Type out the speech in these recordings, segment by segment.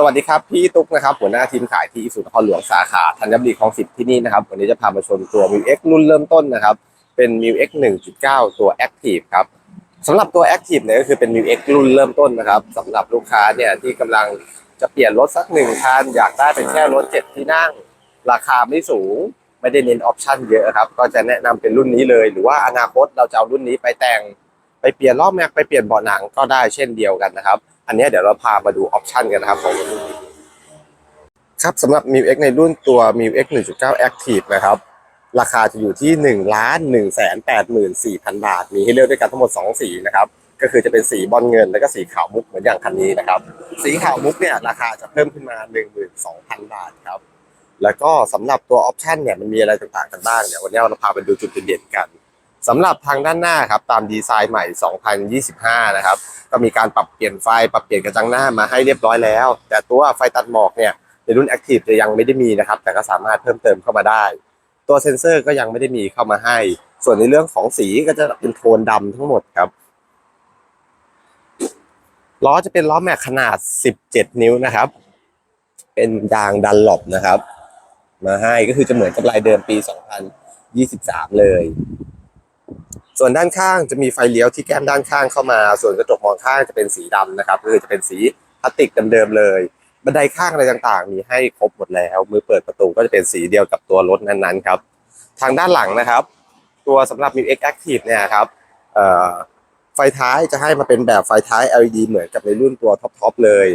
สวัสดีครับ พี่ตุ๊กนะครับหัวหน้าทีมขายที่อิสุนครหลวงสาขาธัญบุรีคลองสิบที่นี่นะครับวันนี้จะพามาชมตัว m ิว X รุ่นเริ่มต้นนะครับ เป็น m ิว X 1.9ตัว Active ครับสำหรับตัว Active เนี่ยก็คือเป็น m ิว X รุ่นเริ่มต้นนะครับสำหรับลูกค้าเนี่ยที่กำลังจะเปลี่ยนรถสักหนึ่งคันอยากได้เป็นแค่รถเจ็ดที่นั่ง ราคาไม่สูง ไม่ได้เน้นออปชั่นเยอะครับก็จะแนะนำเป็นรุ่นนี้เลย หรือว่าอนาคตเราจะเอารุ่นนี้ไปแต่งไปเปลี่ยนรอแม็กไปเปลี่ยนเบาะหนังก็ได้เช่นเดียวกันนะครับ อันนี้เดี๋ยวเราพามาดูออปชันกันนะครับของรุ่นนี้ครับสำหรับ m ิว X ในรุ่นตัว m ิว X 1.9 Active นะครับ ราคาจะอยู่ที่1ล้าน1แสน8หมื่น4พันบาท มีให้เลือกด้วยกันทั้งหมด 2 สีนะครับ ก็คือจะเป็นสีบอลเงิน แล้วก็สีขาวมุกเหมือนอย่างคันนี้นะครับ สีขาวมุกเนี่ยราคาจะเพิ่มขึ้นมา 12,000 บาทครับ แล้วก็สำหรับตัวออปชันเนี่ยมันมีอะไรต่างๆกันบ้างเดี๋ยววันนี้เราพาไปดูจุดเด่นๆกัน สำหรับทางด้านหน้าครับตามดีไซน์ใหม่ 2025 นะครับ ก็มีการปรับเปลี่ยนไฟปรับเปลี่ยนกระจังหน้ามาให้เรียบร้อยแล้ว แต่ตัวไฟตัดหมอกเนี่ยในรุ่น Active จะยังไม่ได้มีนะครับ แต่ก็สามารถเพิ่มเติมเข้ามาได้ ตัวเซ็นเซอร์ก็ยังไม่ได้มีเข้ามาให้ ส่วนในเรื่องของสีก็จะเป็นโทนดำทั้งหมดครับล้อจะเป็นล้อแม็กขนาด 17 นิ้วนะครับ เป็นยางดันหลบนะครับ มาให้ก็คือจะเหมือนกับลายเดิมปี 2023 เลย ส่วนด้านข้างจะมีไฟเลี้ยวที่แก้มด้านข้างเข้ามา ส่วนกระจกมองข้างจะเป็นสีดำนะครับก็คือจะเป็นสีพลาสติกเดิมๆเลย บันไดข้างอะไรต่างๆ มีให้ครบหมดแล้ว มือเปิดประตูก็จะเป็นสีเดียวกับตัวรถนั้นๆครับทางด้านหลังนะครับ ตัวสำหรับ m ิว X Active เนี่ยครับไฟท้ายจะให้มาเป็นแบบไฟท้าย LED เหมือนกับในรุ่นตัวท็อปๆเลย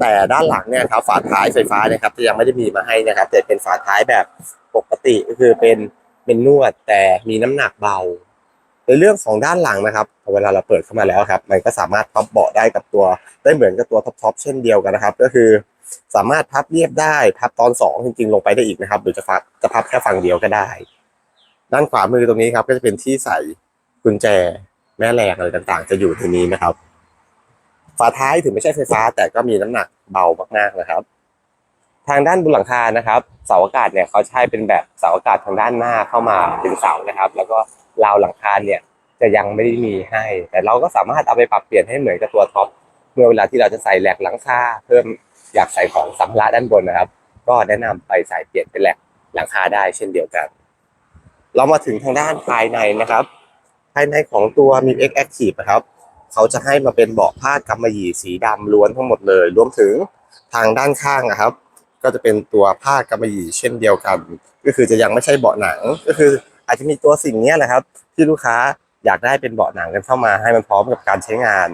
แต่ด้านหลังเนี่ยครับฝาท้ายไฟฟ้านะครับจะยังไม่ได้มีมาให้นะครับแต่เป็นฝาท้ายแบบปกติก็คือเป็น เป็นนวดแต่มีน้ำหนักเบา ในเรื่องของด้านหลังนะครับพอเวลาเราเปิดเข้ามาแล้วครับ มันก็สามารถพับเบาะได้กับตัว ได้เหมือนกับตัวท็อปๆเช่นเดียวกันนะครับ ก็คือสามารถพับเรียบได้พับตอนสองจริงๆ ลงไปได้อีกนะครับ หรือจะพับจะพับแค่ฝั่งเดียวก็ได้ ด้านขวามือตรงนี้ครับ ก็จะเป็นที่ใส่กุญแจแม่แรงอะไรต่างๆ จะอยู่ตรงนี้นะครับ ฝาท้ายถึงไม่ใช่ไฟฟ้าแต่ก็มีน้ำหนักเบามากๆนะครับ ทางด้านบนหลังคานะครับเสาอากาศเนี่ยเขาใช้เป็นแบบเสาอากาศทางด้านหน้าเข้ามาเป็นเสานะครับ แล้วก็ราวหลังคาเนี่ยจะยังไม่ได้มีให้ แต่เราก็สามารถเอาไปปรับเปลี่ยนให้เหมือนกับตัวท็อปเมื่อเวลาที่เราจะใส่แหลกหลังคาเพิ่มอยากใส่ของสัมภาระด้านบนนะครับ ก็แนะนำไปใส่เปลี่ยนเป็นแหลกหลังคาได้เช่นเดียวกัน เรามาถึงทางด้านภายในนะครับ ภายในของตัว m i X Active นะครับเขาจะให้มาเป็นเบาะผ้ากำมะหยี่สีดำล้วนทั้งหมดเลย รวมถึงทางด้านข้างนะครับ ก็จะเป็นตัวผ้ากำมะหยี่เช่นเดียวกัน ก็คือจะยังไม่ใช่เบาะหนัง ก็คืออาจจะมีตัวสิ่งนี้ยนะครับ ที่ลูกค้าอยากได้เป็นเบาะหนังกันเข้ามาให้มันพร้อมกับการใช้งาน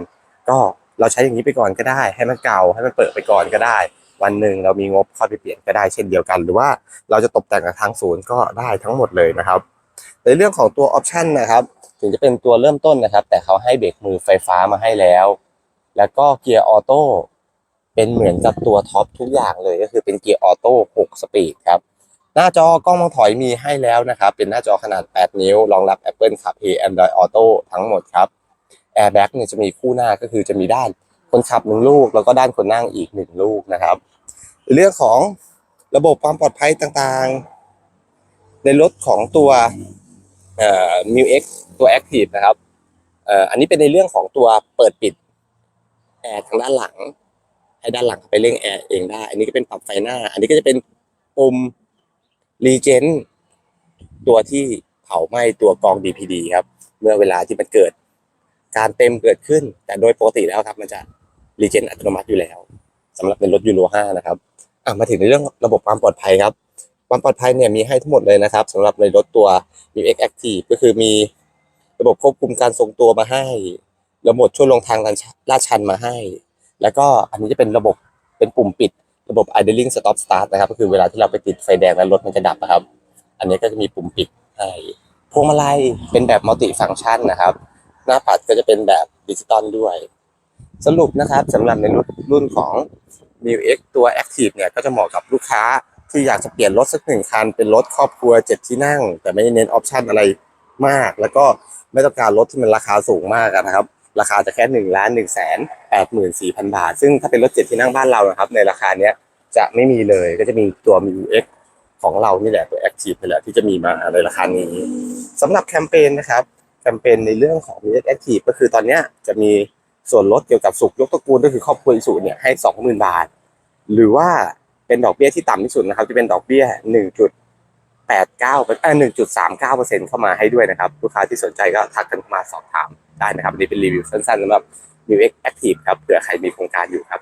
ก็เราใช้อย่างนี้ไปก่อนก็ได้ ให้มันเก่าให้มันเปิดไปก่อนก็ได้ วันหนึ่งเรามีงบเข้าไปเปลี่ยนก็ได้เช่นเดียวกัน หรือว่าเราจะตกแต่งกับทางศูนย์ก็ได้ทั้งหมดเลยนะครับ ในเรื่องของตัวออปชันนะครับ ถึงจะเป็นตัวเริ่มต้นนะครับ แต่เขาให้เบรกมือไฟฟ้ามาให้แล้ว แล้วก็เกียร์ออโต้ เป็นเหมือนกับตัวท็อปทุกอย่างเลยก็คือเป็นเกียร์ออโต้6สปีดครับ หน้าจอกล้องมองถอยมีให้แล้วนะครับ เป็นหน้าจอขนาด 8 นิ้ว รองรับ Apple CarPlay Android Auto ทั้งหมดครับ Airbag เนี่ยจะมีคู่หน้าก็คือจะมีด้านคนขับหนึ่งลูก แล้วก็ด้านคนนั่งอีกหนึ่งลูกนะครับ เรื่องของระบบความปลอดภัยต่างๆ ในรถของตัวเอ่อ m i x ตัว Active นะครับเอ่ออันนี้เป็นในเรื่องของตัวเปิดปิดแอร์ทางด้านหลัง ให้ด้านหลังไปเร่งแอร์เองได้ อันนี้ก็เป็นปรับไฟหน้า อันนี้ก็จะเป็นปุ่มรีเจนตัวที่เผาไหม้ตัวกอง DPD ครับ เมื่อเวลาที่มันเกิด การเต็มเกิดขึ้น แต่โดยปกติแล้วครับ มันจะรีเจนอัตโนมัติอยู่แล้วสำหรับในรถยูโร5นะครับอะมาถึงในเรื่องระบบความปลอดภัยครับ ความปลอดภัยเนี่ยมีให้ทั้งหมดเลยนะครับสำหรับในรถตัว m i X Active ก็คือมีระบบควบคุมการทรงตัวมาให้ ระบบช่วยลงทางลาดชันมาให้ แล้วก็อันนี้จะเป็นระบบเป็นปุ่มปิดระบบ idling stop start นะครับ ก็คือเวลาที่เราไปติดไฟแดงแล้วรถมันจะดับนะครับ อันนี้ก็จะมีปุ่มปิดให้พวงมาลัยเป็นแบบมัลติฟัง c t ชันนะครับ หน้าปัดก็จะเป็นแบบดิจิตอลด้วย สรุปนะครับสำหรับในรุ่นรุ่นของ m i X ตัว Active เนี่ยก็จะเหมาะกับลูกค้าที่อยากจะเปลี่ยนรถสักหนึ่งคัน เป็นรถครอบครัวเจ็ดที่นั่ง แต่ไม่ได้เน้นออปชันอะไรมาก แล้วก็ไม่ต้องการรถที่มันราคาสูงมากนะครับ ราคาจะแค่หนึ่งล้านหนึ่งแสนแปดหมื่นสี่พันบาท ซึ่งถ้าเป็นรถเจ็ดที่นั่งบ้านเรานะครับ ในราคาเนี้ยจะไม่มีเลยก็จะมีตัวมี UX ของเรานี่แหละตัว Active นี่แหละที่จะมีมาในราคานี้สำหรับแคมเปญนะครับแคมเปญในเรื่องของ UX Active ก็คือตอนเนี้ยจะมีส่วนลดเกี่ยวกับสุขยกตระกูลก็คือครอบครัวอิสุเนี่ยให้สองหมื่นบาท หรือว่าเป็นดอกเบี้ยที่ต่ำที่สุดนะครับจะเป็นดอกเบี้ยหนึ่งจุดแปดเก้าเอ่อหนึ่งจุดสามเก้าเปอร์เซ็นต์เข้ามาให้ด้วยนะครับลูกค้าที่สนใจก็ทักกันมาสอบถาม ได้นะครับนี่เป็นรีวิวสั้นๆสำหรับ New X Active ครับเผื่อใครมีโครงการอยู่ครับ